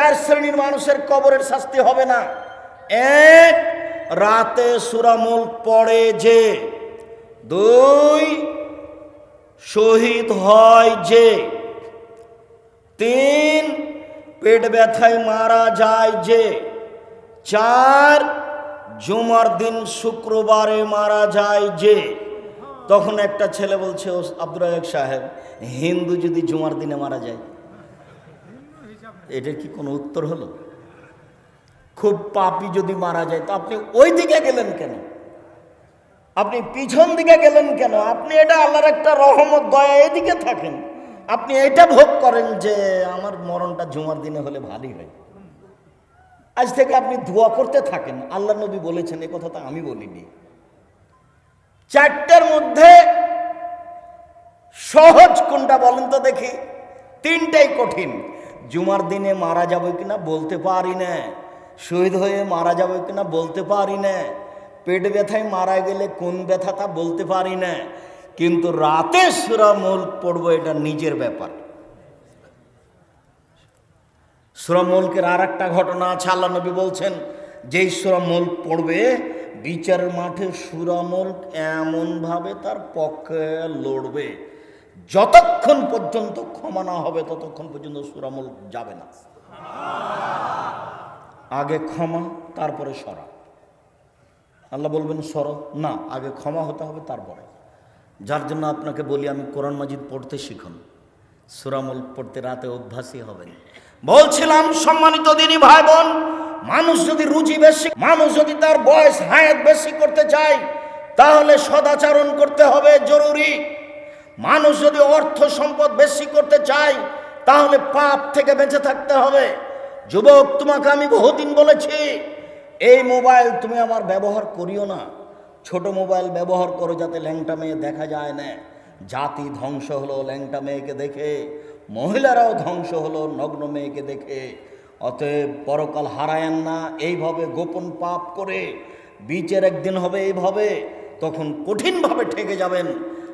চার শ্রেণির মানুষের কবরের শাস্তি হবে না। এক, রাতে সুরামুল পড়ে যে। দুই, শহীদ হয় যে। তিন, পেট ব্যথায় মারা যায় যে। চার, জুমার দিন শুক্রবারে মারা যায় যে। তখন একটা ছেলে বলছে "ও আব্দুর সাহেব, হিন্দু যদি জুমার দিনে মারা যায় এটার কি কোনো উত্তর হলো? খুব পাপি যদি মারা যায়, তো আপনি ওই দিকে গেলেন কেন? আপনি পিছন দিকে গেলেন কেন? আপনি এটা আল্লাহর একটা রহমত, দয়া এদিকে থাকেন। আপনি এটা ভোগ করেন যে আমার মরণটা জুমার দিনে হলে ভালোই হয়। আজ থেকে আপনি দোয়া করতে থাকেন। আল্লাহ নবী বলেছেন, এ কথা তো আমি বলিনি। চারটার মধ্যে সহজ কোনটা বলেন তো দেখি। তিনটাই কঠিন। জুমার দিনে মারা যাবে কিনা বলতে পারি না। শহীদ হয়ে মারা যাবে কিনা বলতে পারি না। পেট ব্যথায় মারা গেলে কোন ব্যথা তা বলতে পারি না। কিন্তু রাতে সুরা মূল পড়ব এটা নিজের ব্যাপার। সুরামুলকের আর একটা ঘটনা আছে, আল্লাহ নবী বলছেন, যেই সুরামুল পড়বে, বিচারের মাঠে সুরামুল এমনভাবে তার পক্ষে লড়বে। যতক্ষণ পর্যন্ত ক্ষমা না হবে, ততক্ষণ পর্যন্ত সুরামুল যাবে না। আগে ক্ষমা, তারপরে সরা। আল্লাহ বলবেন, সর। না, আগে ক্ষমা হতে হবে, তারপরে। যার জন্য আপনাকে বলি, আমি কোরআন মাজিদ পড়তে শিখুন। সুরামুল পড়তে রাতে অভ্যাসই হবেন। বলছিলাম, সম্মানিত দিনই ভাই বোন মানুষ যদি রুচি বেশি, মানুষ যদি তার বয়স, হায়াত বেশি করতে চায়, তাহলে সদাচরণ করতে হবে, জরুরি। মানুষ যদি অর্থ সম্পদ বেশি করতে চায়, তাহলে পাপ থেকে বেঁচে থাকতে হবে। যুবক, তোমাকে আমি বহুদিন বলেছি, এই মোবাইল তুমি আমার ব্যবহার করিও না। ছোট মোবাইল ব্যবহার করো যাতে ল্যাংটা মেয়ে দেখা যায় না। জাতি ধ্বংস হলো ল্যাংটা মেয়েকে দেখে, মহিলারাও ধ্বংস হলো নগ্ন মেয়েকে দেখে। অতএব পরকাল হারায়েন না, এইভাবে গোপন পাপ করে, বিচের একদিন হবে এইভাবে, তখন কঠিনভাবে ঠেকে যাবেন।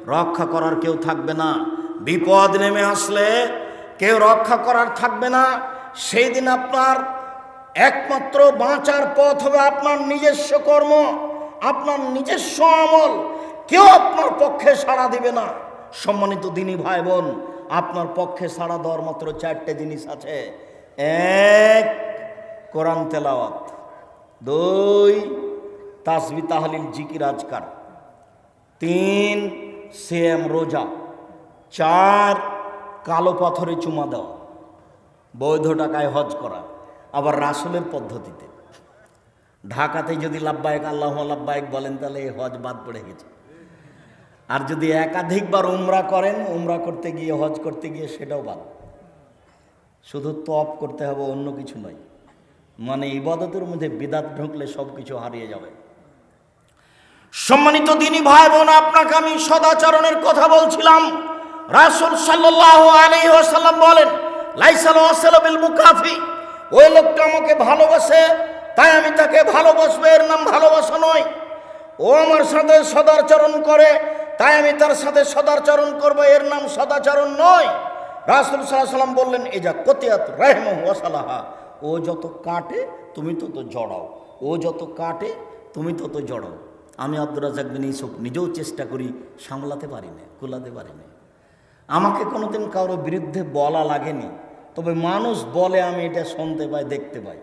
রক্ষা করার কেউ থাকবে না। বিপদ নেমে আসলে কেউ রক্ষা করার থাকবে না। সেই দিন আপনার একমাত্র বাঁচার পথ হবে আপনার নিজস্ব কর্ম, আপনার নিজস্ব আমল। কেউ আপনার পক্ষে সাড়া দিবে না। সম্মানিত দিনী ভাই বোন আপনার পক্ষে সাড়া দেওয়ার মাত্র চারটে জিনিস আছে। এক, কোরআন তেলাওয়াত। দুই, তাসবি তাহলিল জিকির আজকার। তিন সেম রোজা। চার কালো পাথরে চুমা দেওয়া, বৈধ টাকায় হজ করা, আবার রাসুলের পদ্ধতিতে। ঢাকাতে যদি লাভবায়ক, আল্লাহ লাভবায়ক বলেন, তাহলে এই হজ বাদ পড়ে গেছে। আর যদি একাধিকবার উমরা করেন, উমরা করতে গিয়ে, হজ করতে গিয়ে, সেটাও বাদ। শুধু তপ করতে হবে, অন্য কিছু নয়। মানে ইবাদতের মধ্যে বিদাত ঢুকলে সব কিছু হারিয়ে যাবে। সম্মানিত দিনী ভাই বোন আপনাকে আমি সদাচরণের কথা বলছিলাম। রাসুল সাল্লাহ আলাইহি ওয়াসাল্লাম বলেন লাইসাল ওয়াসালাবিল মুকাফি। ওই লোকটা আমাকে ভালোবাসে, তাই আমি তাকে ভালোবাসবো, এর নাম ভালোবাসা নয়। ও আমার সাথে সদাচরণ করে, তাই আমি তার সাথে সদাচরণ করব, এর নাম সদাচরণ নয়। রাসুল সাল্লাম বললেন, এই যা কতিয়াত রেহম ওয়াসালাহা, ও যত কাটে তুমি তত জড়াও, ও যত কাটে তুমি তত জড়াও। আমি আব্দুর রাজাক বিন নিজেও চেষ্টা করি সামলাতে পারি না কুলাতে পারি না আমাকে কোনোদিন কারোর বিরুদ্ধে বলা লাগেনি, তবে মানুষ বলে আমি এটা শুনতে পাই, দেখতে পাই,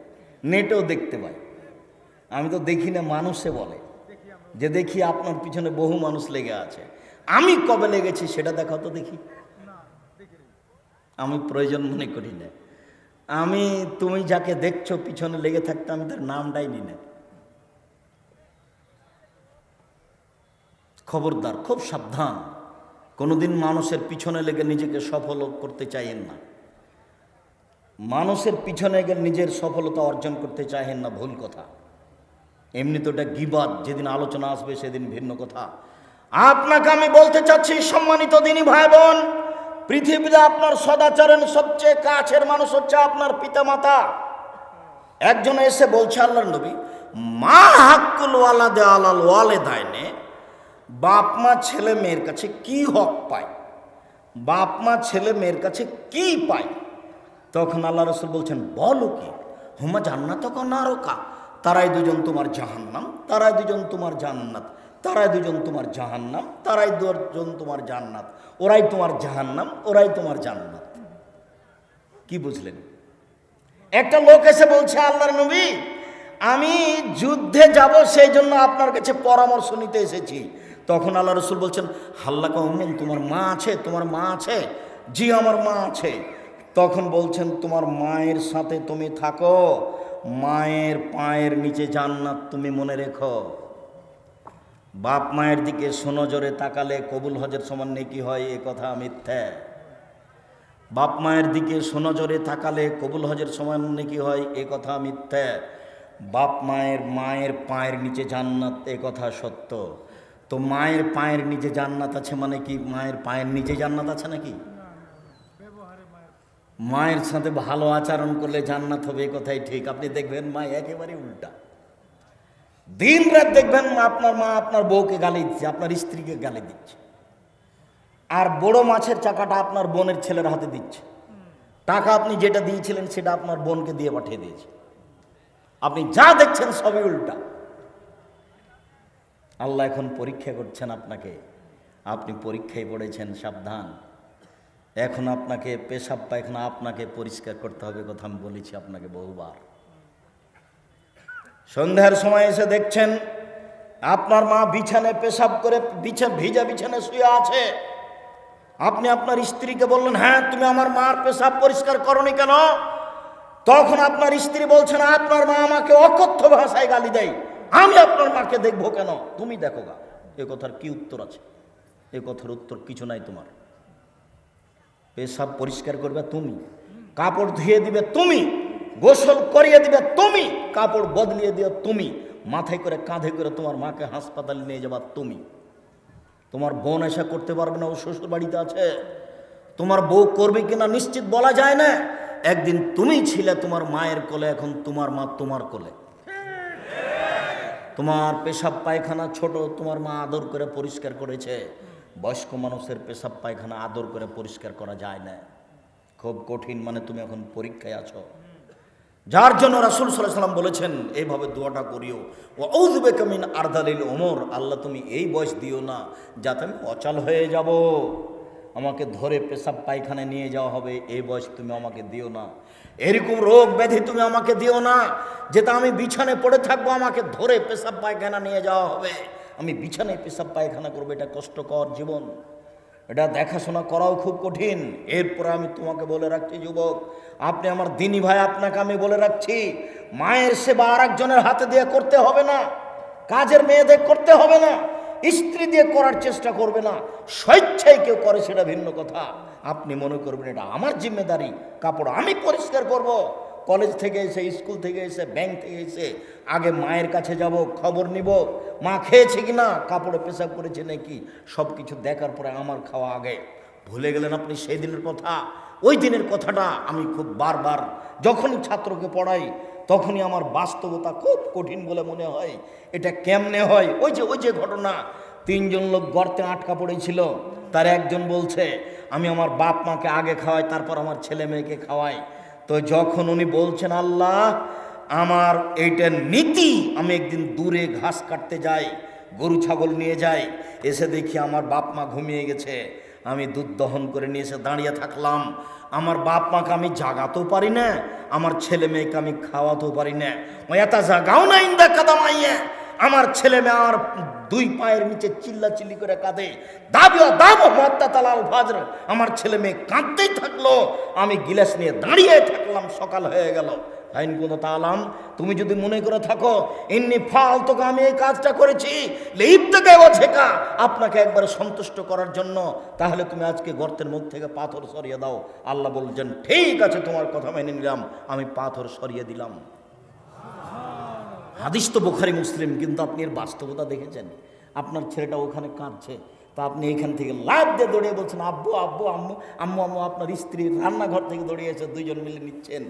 নেটেও দেখতে পাই। আমি তো দেখি না মানুষে বলে, যে দেখি আপনার পিছনে বহু মানুষ লেগে আছে। আমি কবে লেগেছি সেটা দেখা তো দেখি। আমি প্রয়োজন মনে করি না। আমি, তুমি যাকে দেখছ পিছনে লেগে থাকতে আমি তার নামটাই নি না। খবরদার, খুব সাবধান। কোনোদিন মানুষের পিছনে লেগে নিজেকে সফল করতে চাইেন না। মানুষের পিছনে গেলে নিজের সফলতা অর্জন করতে চাহেন না, ভুল কথা। এমনি তো এটা গিবাদ, যেদিন আলোচনা আসবে সেদিন ভিন্ন কথা। আপনাকে আমি বলতে চাচ্ছি, সম্মানিত দিনী ভাই বোন পৃথিবীতে আপনার সদাচরণ সবচেয়ে কাছের মানুষ হচ্ছে আপনার পিতামাতা। একজন এসে বলছে, আল্লাহর নবী, মা হাক্কুল ওয়ালাদে আলাল ওয়ালে দায়নে বাপ মা, ছেলে মেয়ের কাছে কি হক পায়? বাপ মা, ছেলে মেয়ের কাছে কি পায়? তখন আল্লাহ রসুল বলছেন, বলো কি? হুমা জান্নাত নারকা তারাই দুজন তোমার জাহান্নাম, তারাই দুজন তোমার জান্নাত, তারাই দুজন তোমার জাহান্নাম, তারাই দুজন তোমার জান্নাত। ওরাই তোমার জাহান্নাম, ওরাই তোমার জান্নাত। কি বুঝলেন? একটা লোক এসে বলছে, আল্লাহর নবী, আমি যুদ্ধে যাব, সেই জন্য আপনার কাছে পরামর্শ নিতে এসেছি। তখন আল্লাহ রসুল বলছেন, হাল্লা কমন তোমার মা আছে, তোমার মা আছে, জি আমার মা আছে। তখন বলছেন, তোমার মায়ের সাথে তুমি থাকো, মায়ের পায়ের নিচে জান্নাত তুমি মনে রেখো। বাপ মায়ের দিকে সোনজরে তাকালে কবুল হজের সমান নেকি হয়, এ কথা মিথ্যা। বাপ মায়ের দিকে সোনজরে তাকালে কবুল হজের সমান নাকি হয়, এ কথা মিথ্যা। বাপ মায়ের মায়ের পায়ের নিচে জান্নাত, এ কথা সত্য। তো মায়ের পায়ের নিচে জান্নাত আছে মানে কি? মায়ের পায়ের নিচে জান্নাত আছে নাকি? মায়ের সাথে ভালো আচরণ করলে জান্নাত হবে এ কথাই ঠিক। আপনি দেখবেন মা একেবারে উল্টা। দিন রাত দেখবেন আপনার মা আপনার বউকে গালি দিচ্ছে আপনার স্ত্রীকে গালি দিচ্ছে। আর বড় মাছের চাকাটা আপনার বোনের ছেলের হাতে দিচ্ছে। টাকা আপনি যেটা দিয়েছিলেন সেটা আপনার বোনকে দিয়ে পাঠিয়ে দিয়েছে। আপনি যা দেখছেন সবই উল্টা। আল্লাহ এখন পরীক্ষা করছেন আপনাকে। আপনি পরীক্ষায় পড়েছেন, সাবধান। এখন আপনাকে, পেশাব পায়খানা আপনাকে পরিষ্কার করতে হবে কথা আমি বলেছি আপনাকে বহুবার। সন্ধ্যার সময় এসে দেখছেন, আপনার মা বিছানায় পেশাব করে বিছা, ভিজা বিছানায় শুয়ে আছে। আপনি আপনার স্ত্রীকে বললেন হ্যাঁ তুমি আমার মার পেশাব পরিষ্কার করনি কেন? তখন আপনার স্ত্রী বলছেন, আপনার মা আমাকে অকথ্য ভাষায় গালি দেয়। আমি আপনার মাকে দেখব কেন? তুমি দেখো গা। এ কথার কি উত্তর আছে? এ কথার উত্তর কিছু নাই তোমার। পেশাব পরিষ্কার করবে তুমি। কাপড় ধুয়ে দিবে তুমি। গোসল করিয়ে দিবে তুমি। কাপড় বদলিয়ে দিও তুমি। মাথায় করে কাঁধে করে তোমার মাকে হাসপাতালে নিয়ে যাবা তুমি। তোমার বোন এসে করতে পারবে না, ও শ্বশুর বাড়িতে আছে। তোমার বউ করবে কিনা নিশ্চিত বলা যায় না। একদিন তুমি ছিলে তোমার মায়ের কোলে, এখন তোমার মা তোমার কোলে। তোমার পেশাব পায়খানা ছোট, তোমার মা আদর করে পরিষ্কার করেছে। বয়স্ক মানুষের পেশাব পায়খানা আদর করে পরিষ্কার করা যায় না। খুব কঠিন মানে তুমি এখন পরীক্ষায় আছো। যার জন্য রাসুল সাল্লাম বলেছেন, এইভাবে দোয়াটা করিও। ও কামিন আর্দালিল ওমর আল্লাহ, তুমি এই বয়স দিও না, যাতে আমি অচল হয়ে যাব। আমাকে ধরে পেশাব পায়খানায় নিয়ে যাওয়া হবে, এই বয়স তুমি আমাকে দিও না। এরকম রোগ ব্যাধি তুমি আমাকে দিও না, যেটা আমি বিছানে পড়ে থাকব, আমাকে ধরে পেশাব পায়খানা নিয়ে যাওয়া হবে। আমি বিছানায় পেশাব পায়খানা করব, এটা কষ্টকর জীবন। এটা দেখাশোনা করাও খুব কঠিন। এরপরে আমি তোমাকে বলে রাখছি, যুবক, আপনি আমার দিনী ভাই, আপনাকে আমি বলে রাখছি, মায়ের সেবা আর একজনের হাতে দিয়ে করতে হবে না, কাজের মেয়েদের করতে হবে না, স্ত্রী দিয়ে করার চেষ্টা করবে না, স্বেচ্ছায় কেউ করে সেটা ভিন্ন কথা। আপনি মনে করবেন এটা আমার জিম্মেদারি। কাপড় আমি পরিষ্কার করব। কলেজ থেকে এসে, স্কুল থেকে এসে, ব্যাংক থেকে এসে আগে মায়ের কাছে যাব, খবর নিব। মা খেয়েছে কি না কাপড়ে পেশাব করেছে নাকি সব কিছু দেখার পরে আমার খাওয়া আগে। ভুলে গেলেন আপনি সেই দিনের কথা? ওই দিনের কথাটা আমি খুব বারবার যখনই ছাত্রকে পড়াই, তখনই আমার বাস্তবতা খুব কঠিন বলে মনে হয়। এটা কেমনে হয়? ওই যে ওই যে ঘটনা। তিনজন লোক গর্তে আটকা পড়েছিল। তার একজন বলছে, আমি আমার বাপ মাকে আগে খাওয়াই, তারপর আমার ছেলে মেয়েকে খাওয়াই। তো যখন উনি বলছেন, আল্লাহ, আমার এইটা নীতি, আমি একদিন দূরে ঘাস কাটতে যাই, গরু ছাগল নিয়ে যাই, এসে দেখি আমার বাপ মা ঘুমিয়ে গেছে। আমি দুধ দহন করে নিয়ে এসে দাঁড়িয়ে থাকলাম। আমার বাপ মাকে আমি জাগাতেও পারি না, আমার ছেলে মেয়েকে আমি খাওয়াতেও পারি না। এত জাগাও না ইন্দা কাদামাইয়ে আমার ছেলে মেয়ে আমার দুই পায়ের নিচে চিল্লা চিল্লি করে কাঁদে। দাবিও দাবো মত্তা তালাল ফাজর। আমার ছেলে মেয়ে কাঁদতেই থাকল। আমি গিলাস নিয়ে দাঁড়িয়ে থাকলাম, সকাল হয়ে গেল। আইন কোনো তালাম, তুমি যদি মনে করে থাকো এমনি ফাল তোকে আমি এই কাজটা করেছি। আপনাকে একবারে সন্তুষ্ট করার জন্য। তাহলে তুমি আজকে গর্তের মুখ থেকে পাথর সরিয়ে দাও। আল্লাহ বলছেন, ঠিক আছে, তোমার কথা মেনে নিলাম। আমি পাথর সরিয়ে দিলাম। হাদিস তো বোখারি মুসলিম, কিন্তু আপনি এর বাস্তবতা দেখেছেন? আপনার ছেলেটা ওখানে কাঁদছে। তা আপনি এখান থেকে লাভ দিয়ে দৌড়িয়ে বলছেন, আব্বু আব্বু, আম্মু আম্মু আম্মু, আপনার স্ত্রী রান্নাঘর থেকে দৌড়িয়ে এসে দুইজন মিলে নিচ্ছেন।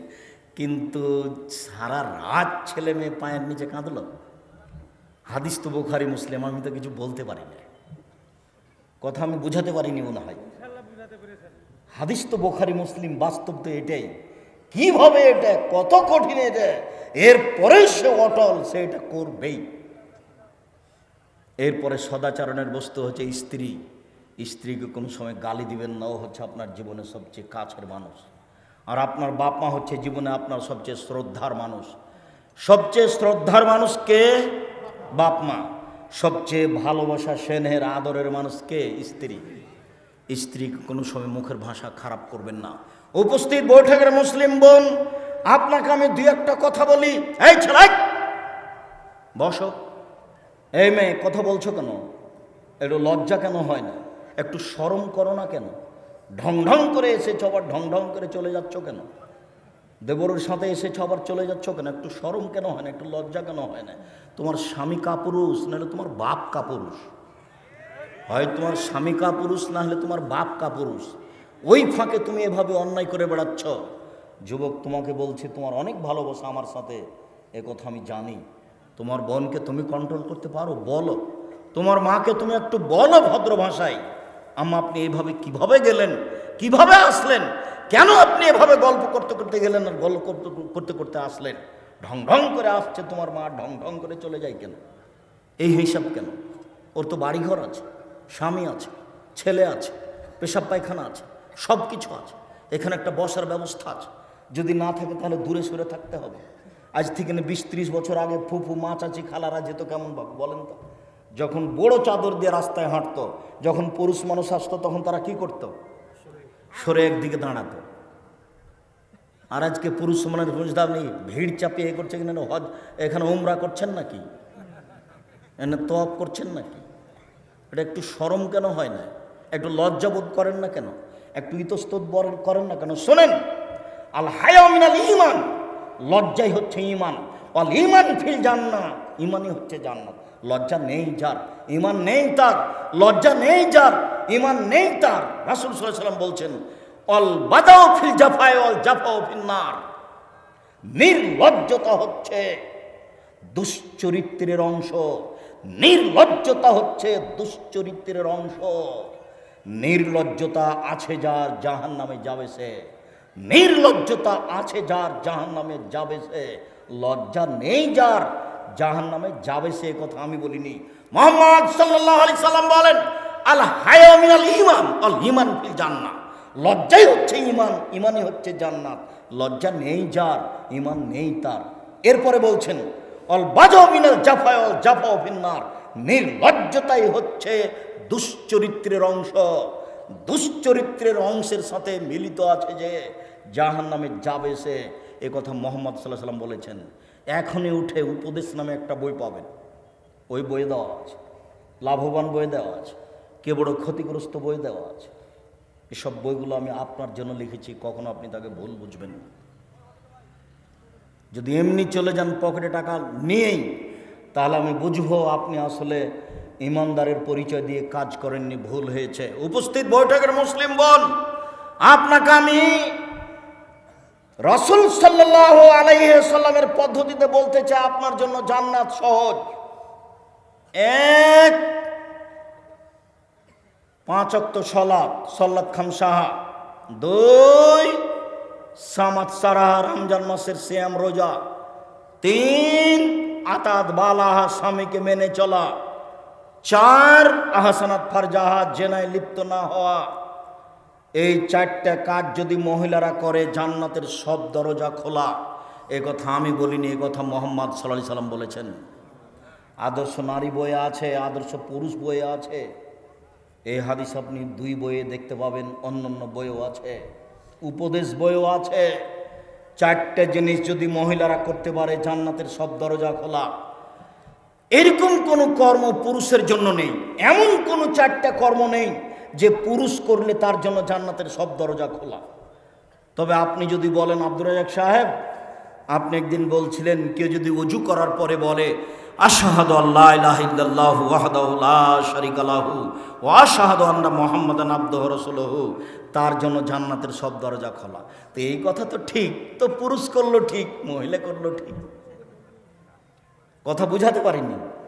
কিন্তু সারা রাত ছেলে মেয়ে পায়ের নিচে কাঁদল। হাদিস তো বোখারি, মুসলিম, আমি তো কিছু বলতে পারি না। কথা আমি বুঝাতে পারিনি মনে হয়। হাদিস তো বোখারি, মুসলিম, বাস্তব তো এটাই। কীভাবে এটা কত কঠিন এটা? এরপরে সে অটল, সে এটা করবেই। এরপরে সদাচরণের বস্তু হচ্ছে স্ত্রী। স্ত্রীকে কোনো সময় গালি দিবেন না, ও হচ্ছে আপনার জীবনের সবচেয়ে কাছের মানুষ। আর আপনার বাপ মা হচ্ছে জীবনে আপনার সবচেয়ে শ্রদ্ধার মানুষ। সবচেয়ে শ্রদ্ধার মানুষ কে? বাপ মা। সবচেয়ে ভালোবাসা, স্নেহের, আদরের মানুষ কে? স্ত্রী। স্ত্রীকে কোনো সময় মুখের ভাষা খারাপ করবেন না। উপস্থিত বৈঠকের মুসলিম বোন, আপনাকে আমি দুই একটা কথা বলি। এই ছেলে, বসো। এই মেয়ে, কথা বলছো কেন? একটু লজ্জা কেন হয় না? একটু সরম করো না কেন? ঢং ঢং করে এসেছ, আবার ঢং ঢং করে চলে যাচ্ছ কেন? দেবরের সাথে এসেছ, আবার চলে যাচ্ছ কেন? একটু সরম কেন হয় না? একটু লজ্জা কেন হয় না? তোমার স্বামী কাপুরুষ, নাহলে তোমার বাপ কাপুরুষ। হয় তোমার স্বামী কাপুরুষ না হলে তোমার বাপ কাপুরুষ। ওই ফাঁকে তুমি এভাবে অন্যায় করে বেড়াচ্ছ। যুবক, তোমাকে বলছে, তোমার অনেক ভালোবাসা আমার সাথে। এ কথা আমি জানি। তোমার বোনকে তুমি কন্ট্রোল করতে পারো? বলো। তোমার মাকে তুমি একটু বলো ভদ্র ভাষায়। আম্মা, আপনি এইভাবে কীভাবে গেলেন? কীভাবে আসলেন? কেন আপনি এভাবে গল্প করতে করতে গেলেন আর গল্প করতে করতে করতে আসলেন? ঢং ঢং করে আসছে তোমার মা, ঢং ঢং করে চলে যায় কেন? এই হিসাব কেন? ওর তো বাড়িঘর আছে, স্বামী আছে, ছেলে আছে, পেশাব পায়খানা আছে সব কিছু আছে। এখানে একটা বসার ব্যবস্থা আছে। যদি না থাকে তাহলে দূরে সরে থাকতে হবে। আজ থেকে বিশ ত্রিশ বছর আগে ফুফু মা চাচি খালারা যেত কেমন বলেন তো। যখন বড় চাদর দিয়ে রাস্তায় হাঁটতো, যখন পুরুষ মানুষ আসতো, তখন তারা কি করতো? সরে একদিকে দাঁড়াতো। আর আজকে পুরুষ সমানের বুঝতাম নেই, ভিড় চাপিয়ে এ করছে কিনা, হজ, এখানে উমরা করছেন নাকি? এনে তপ করছেন নাকি? এটা একটু সরম কেন হয় না? একটু লজ্জাবোধ করেন না কেন? একটু ইতস্তত করেন না কেন? শোনেন, আল হায়ামিনাল ইমান লজ্জাই হচ্ছে ইমান অল ইমান ফিল জান্না ইমানই হচ্ছে জান্নাত। লজ্জা নেই যার ইমান নেই তার, লজ্জা নেই যার ইমান নেই তার। রাসুল সাল্লাম বলছেন, অল বাদাও ফিল জাফায় অল জাফাও ফিল নার। নির্লজ্জতা হচ্ছে দুশ্চরিত্রের অংশ। নির্লজ্জতা হচ্ছে দুশ্চরিত্রের অংশ। নির্লজ্জতা আছে যার জাহান নামে যাবে সে। নির্লজ্জতা আছে যার জাহান নামে যাবে সে। লজ্জা নেই যার জাহান নামে যাবে সে কথা আমি বলিনি। মোহাম্মদ সাল্লাহ আলি সাল্লাম বলেন, আল হায়ামিন আল ইমান আল ইমান ফিল জান্নাত লজ্জাই হচ্ছে ইমান ইমানই হচ্ছে জান্নাত। লজ্জা নেই যার ইমান নেই তার। এরপরে বলছেন, অল বাজাও মিনাল জাফায় অল জাফাও ফিন্নার নির্লজ্জতাই হচ্ছে দুশ্চরিত্রের অংশ। দুশ্চরিত্রের অংশের সাথে মিলিত আছে যে জাহান নামে যাবে সে, এ কথা মোহাম্মদ সাল্লাহ সাল্লাম বলেছেন। এখনই উঠে উপদেশ নামে একটা বই পাবেন। ওই বই দেওয়া আছে। লাভবান বই দেওয়া আছে। কে বড় ক্ষতিগ্রস্ত বই দেওয়া আছে। এসব বইগুলো আমি আপনার জন্য লিখেছি, কখনো আপনি তাকে ভুল বুঝবেন না। যদি এমনি চলে যান পকেটে টাকা নিয়েই, তাহলে আমি বুঝব আপনি আসলে ইমানদারের পরিচয় দিয়ে কাজ করেননি, ভুল হয়েছে। উপস্থিত বৈঠকের মুসলিম বোন, আপনাকে আমি রসুল সাল্লাহ আলাইসাল্লামের পদ্ধতিতে বলতে চাই আপনার জন্য জান্নাত সহজ। এক, পাঁচ অক্ত সলাপ সল্লাত খাম সাহা। দুই সামাত সারাহা, রমজান মাসের শ্যাম রোজা। তিন, আতাত বালাহা স্বামীকে মেনে চলা। চার, আহসানাত ফারজাহা, জেনায় লিপ্ত না হওয়া। এই চারটা কাজ যদি মহিলারা করে, জান্নাতের সব দরজা খোলা। এ কথা আমি বলিনি, এ কথা মোহাম্মদ সাল্লাহ সাল্লাম বলেছেন। আদর্শ নারী বইয়ে আছে, আদর্শ পুরুষ বইয়ে আছে। এই হাদিস আপনি দুই বইয়ে দেখতে পাবেন অন্য অন্য বইও আছে, উপদেশ বইও আছে। চারটে জিনিস যদি মহিলারা করতে পারে, জান্নাতের সব দরজা খোলা। এরকম কোনো কর্ম পুরুষের জন্য নেই, এমন কোনো চারটা কর্ম নেই যে পুরুষ করলে তার জন্য জান্নাতের সব দরজা খোলা। তবে আপনি যদি বলেন, আব্দুর রাজাক সাহেব, আপনি একদিন বলছিলেন, কেউ যদি অজু করার পরে বলে আল্লাহ তার জন্য জান্নাতের সব দরজা খোলা। তো এই কথা তো ঠিক। তো পুরুষ করল ঠিক, মহিলা করল ঠিক। কথা বুঝাতে পারিনি।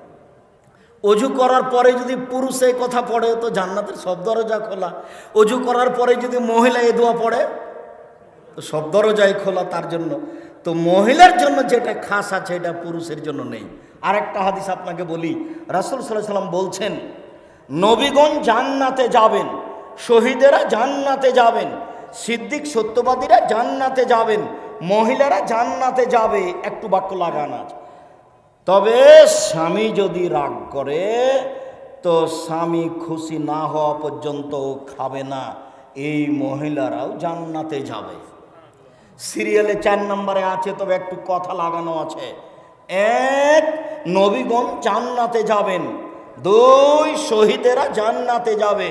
অজু করার পরে যদি পুরুষ এই কথা পড়ে, তো জান্নাতের সব দরজা খোলা। অজু করার পরে যদি মহিলা এ দোয়া পড়ে, তো সব দরজাই খোলা তার জন্য। তো মহিলার জন্য যেটা খাস আছে, এটা পুরুষের জন্য নেই। আরেকটা হাদিস আপনাকে বলি। রাসুল সাল্লাহ সাল্লাম বলছেন, নবীগণ জান্নাতে যাবেন, শহীদেরা জান্নাতে যাবেন, সিদ্দিক সত্যবাদীরা জান্নাতে যাবেন, মহিলারা জান্নাতে যাবে। একটু বাক্য লাগান আছে তবে স্বামী যদি রাগ করে, তো স্বামী খুশি না হওয়া পর্যন্ত খাবে না। এই মহিলারাও জান্নাতে যাবে। সিরিয়ালে চার নম্বরে আছে, তবে একটু কথা লাগানো আছে। এক, নবীগণ জান্নাতে যাবেন। দুই, শহীদেরা জান্নাতে যাবে।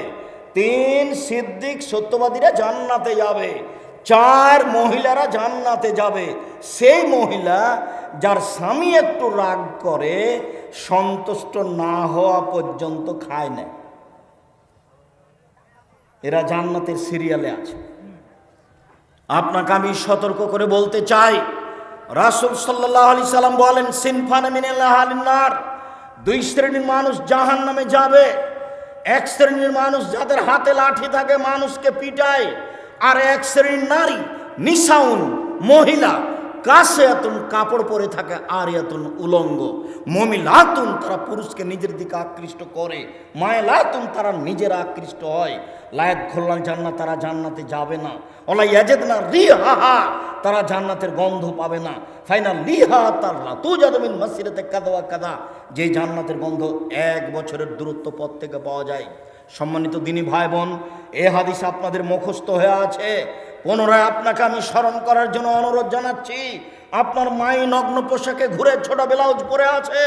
তিন, সিদ্দিক সত্যবাদীরা জান্নাতে যাবে। চার মহিলারা জান্নাতে যাবে। সেই মহিলা যার স্বামী একটু রাগ করে, সন্তুষ্ট না হওয়া পর্যন্ত খায় না। এরা জান্নাতের সিরিয়ালে আছে। আপনাকে আমি সতর্ক করে বলতে চাই, রাসুল সাল্লাহ আলি সাল্লাম বলেন, সিনফান মিনার দুই শ্রেণির মানুষ জাহান নামে যাবে। এক শ্রেণির মানুষ যাদের হাতে লাঠি থাকে, মানুষকে পিটায়। আর এক শ্রেণির নারী, নিশাউন মহিলা কাছে এতন কাপড় পরে থাকে আর এতন উলঙ্গ। মমিলাতুন তারা পুরুষকে নিজের দিকে আকৃষ্ট করে, মায়েলাতুন তারা নিজেরা আকৃষ্ট হয়। লায়ক খোল্লান জান্নাত, তারা জান্নাতে যাবে না। ওলা ইয়াজেদ না রিহা তারা জান্নাতের গন্ধ পাবে না। ফাইনাল লিহা তার লাতু যাদমিন মসজিদে কাদা কাদা, যে জান্নাতের গন্ধ এক বছরের দূরত্ব পথ থেকে পাওয়া যায়। সম্মানিত দিনী ভাই বোন, এ হাদিস আপনাদের মুখস্থ হয়ে আছে। পুনরায় আপনাকে আমি স্মরণ করার জন্য অনুরোধ জানাচ্ছি, আপনার মাই নগ্ন পোশাকে ঘুরে ছোট ব্লাউজ পরে আছে,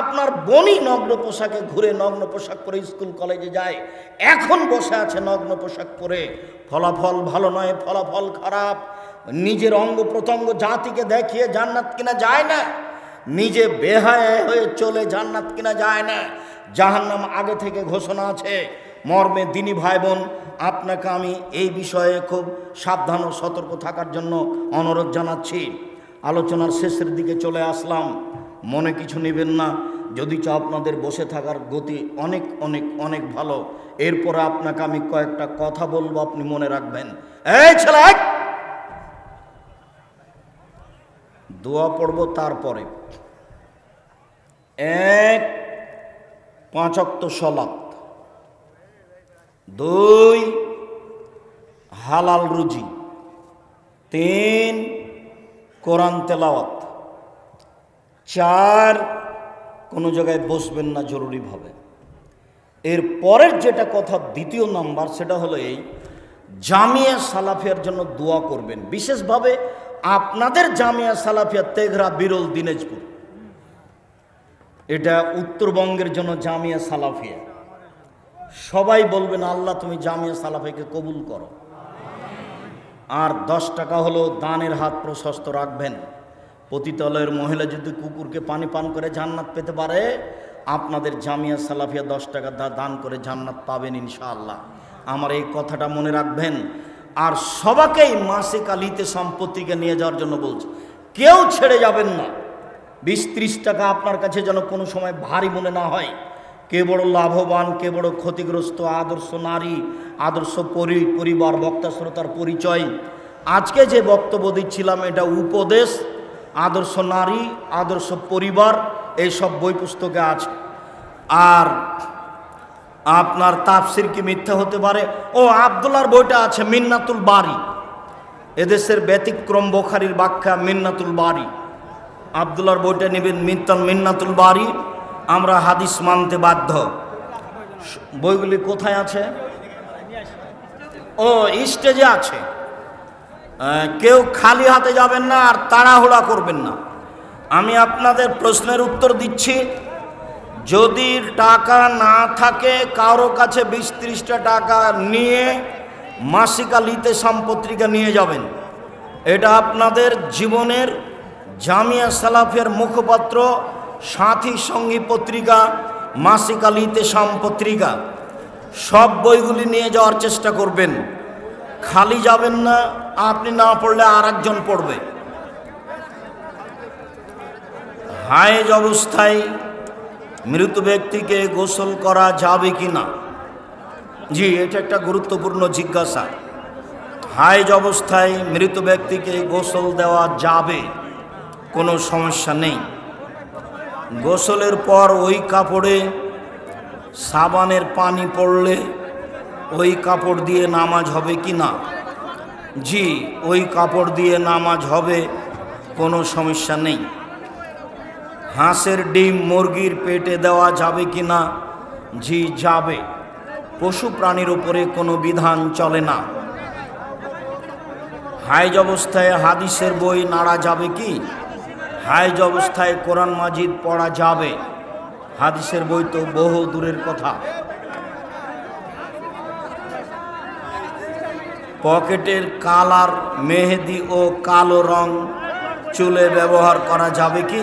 আপনার বনি নগ্ন পোশাকে ঘুরে নগ্ন পোশাক পরে স্কুল কলেজে যায়, এখন বসে আছে নগ্ন পোশাক পরে। ফলাফল ভালো নয়, ফলাফল খারাপ। নিজের অঙ্গ প্রত্যঙ্গ জাতিকে দেখিয়ে জান্নাত কিনা যায় না, নিজে বেহায় হয়ে চলে জান্নাত কিনা যায় না জাহান্নাম আগে থেকে ঘোষণা আছে। মর্মে দিনী ভাই বোন আপনাকে আমি এই বিষয়ে খুব সাবধান ও সতর্ক থাকার জন্য অনুরোধ জানাচ্ছি। আলোচনার শেষের দিকে চলে আসলাম। মনে কিছু নেবেন না, যদি চা আপনাদের বসে থাকার গতি অনেক অনেক অনেক ভালো। এরপরে আপনাকে আমি কয়েকটা কথা বলব, আপনি মনে রাখবেন। এই ছেলে দোয়া পড়ব তারপরে। এক পাঁচক্ত সলাপ দুই, হালাল রুজি। তিন, কোরআন তেলাওয়াত। চার, কোনো জায়গায় বসবেন না জরুরিভাবে। এর পরের যেটা কথা, দ্বিতীয় নাম্বার, সেটা হলো এই, জামিয়া সালাফিয়ার জন্য দোয়া করবেন। বিশেষভাবে আপনাদের জামিয়া সালাফিয়া তেঘরা বিরল দিনাজপুর। এটা উত্তরবঙ্গের জন্য জামিয়া সালাফিয়া। সবাই বলবেন, আল্লাহ, তুমি জামিয়া সালাফিয়াকে কবুল করো। আর দশ টাকা হলো দানের হাত প্রশস্ত রাখবেন। পতিতলয়ের মহিলা যদি কুকুরকে পানি পান করে জান্নাত পেতে পারে, আপনাদের জামিয়া সালাফিয়া দশ টাকা দান করে জান্নাত পাবেন ইনশাআল্লাহ। আমার এই কথাটা মনে রাখবেন। আর সবাকেই মাসিক আলিতে সম্পত্তিকে নিয়ে যাওয়ার জন্য বলছি, কেউ ছেড়ে যাবেন না। বিশ ত্রিশ টাকা আপনার কাছে যেন কোনো সময় ভারী মনে না হয়। কে বড় লাভবান, কে বড় ক্ষতিগ্রস্ত, আদর্শ নারী, আদর্শ পরি, পরিবার, বক্তা, শ্রোতার পরিচয়। আজকে যে বক্তব্য দিচ্ছিলাম এটা উপদেশ, আদর্শ নারী, আদর্শ পরিবার এইসব বই পুস্তকে আছে আর আপনার তাফসির কি মিথ্যা হতে পারে? ও আবদুল্লার বইটা আছে মিন্নাতুল বাড়ি এদেশের ব্যতিক্রম বোখারির ব্যাখ্যা মিন্নাতুল বাড়ি আবদুল্লার বইটা নেবেন মিত্তান মিন্নাতুল বাড়ি আমরা হাদিস মানতে বাধ্য। বইগুলি কোথায় আছে? ও, স্টেজে আছে। কেউ খালি হাতে যাবেন না আর তাড়াহুড়া করবেন না। আমি আপনাদের প্রশ্নের উত্তর দিচ্ছি। যদি টাকা না থাকে, কারও কাছে বিশ ত্রিশটা টাকা নিয়ে মাসিকালিতে সম্পত্রিকা নিয়ে যাবেন। এটা আপনাদের জীবনের জামিয়া সালাফের মুখপাত্র, সাথী সঙ্গী পত্রিকা মাসিকালিতে সম্পত্রিকা সব বইগুলি নিয়ে যাওয়ার চেষ্টা করবেন। খালি যাবেন না, আপনি না পড়লে আর একজন পড়বে। হায়েজ অবস্থায় মৃত ব্যক্তিকে গোসল করা যাবে কি না জি, এটা একটা গুরুত্বপূর্ণ জিজ্ঞাসা। হায়েজ অবস্থায় মৃত ব্যক্তিকে গোসল দেওয়া যাবে। কোনো সমস্যা নেই। গোসলের পর ওই কাপড়ে সাবানের পানি পড়লে ওই কাপড় দিয়ে নামাজ হবে কি না? জি, ওই কাপড় দিয়ে নামাজ হবে, কোনো সমস্যা নেই। হাঁসের ডিম মুরগির পেটে দেওয়া যাবে কি না? জি, যাবে। পশু প্রাণীর উপরে কোনো বিধান চলে না। হাইজ অবস্থায় হাদিসের বই নাড়া যাবে কি? হাইজ অবস্থায় কোরআন মাজিদ পড়া যাবে। হাদিসের বই তো বহু দূরের কথা। পকেটের কালার মেহেদি ও কালো রং চুলে ব্যবহার করা যাবে কি?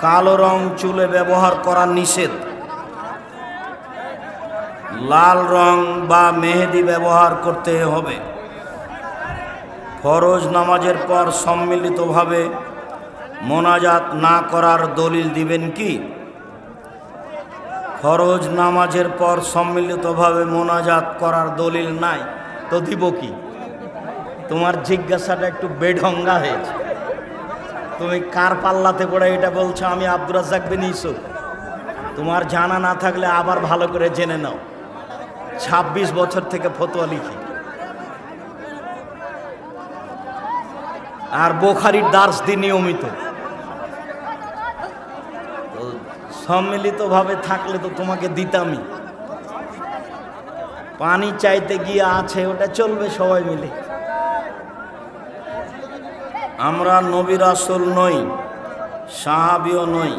কালো রং চুলে ব্যবহার করা নিষেধ। লাল রং বা মেহেদি ব্যবহার করতে হবে। ফরজ নামাজের পর সম্মিলিতভাবে মোনাজাত না করার দলিল দিবেন কি? ফরজ নামাজের পর সম্মিলিতভাবে মোনাজাত করার দলিল নাই, তো দিব কি? তোমার জিজ্ঞাসাটা একটু বেঢঙ্গা হয়েছে। তুমি কার পাল্লাতে পড়ে এটা বলছো? আমি আব্দুর রাজ্জাক ইউসুফ। তোমার জানা না থাকলে আবার ভালো করে জেনে নাও। ২৬ বছর থেকে ফতোয়া লিখি। আর বোখারির দার্স দিই নিয়মিত। সম্মিলিতভাবে থাকলে তো তোমাকে দিতামই। পানি চাইতে গিয়ে আছে, ওটা চলবে সবাই মিলে। আমরা নবী রাসুল নই, সাহাবিও নই,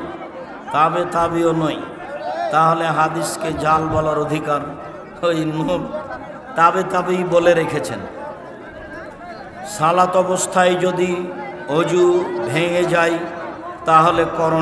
তাবে তাবিও নই। তাহলে হাদিসকে জাল বলার অধিকার ওই তাবে তাবেই বলে রেখেছেন। সালাত অবস্থায় যদি অজু ভেঙে যায় তাহলে করণ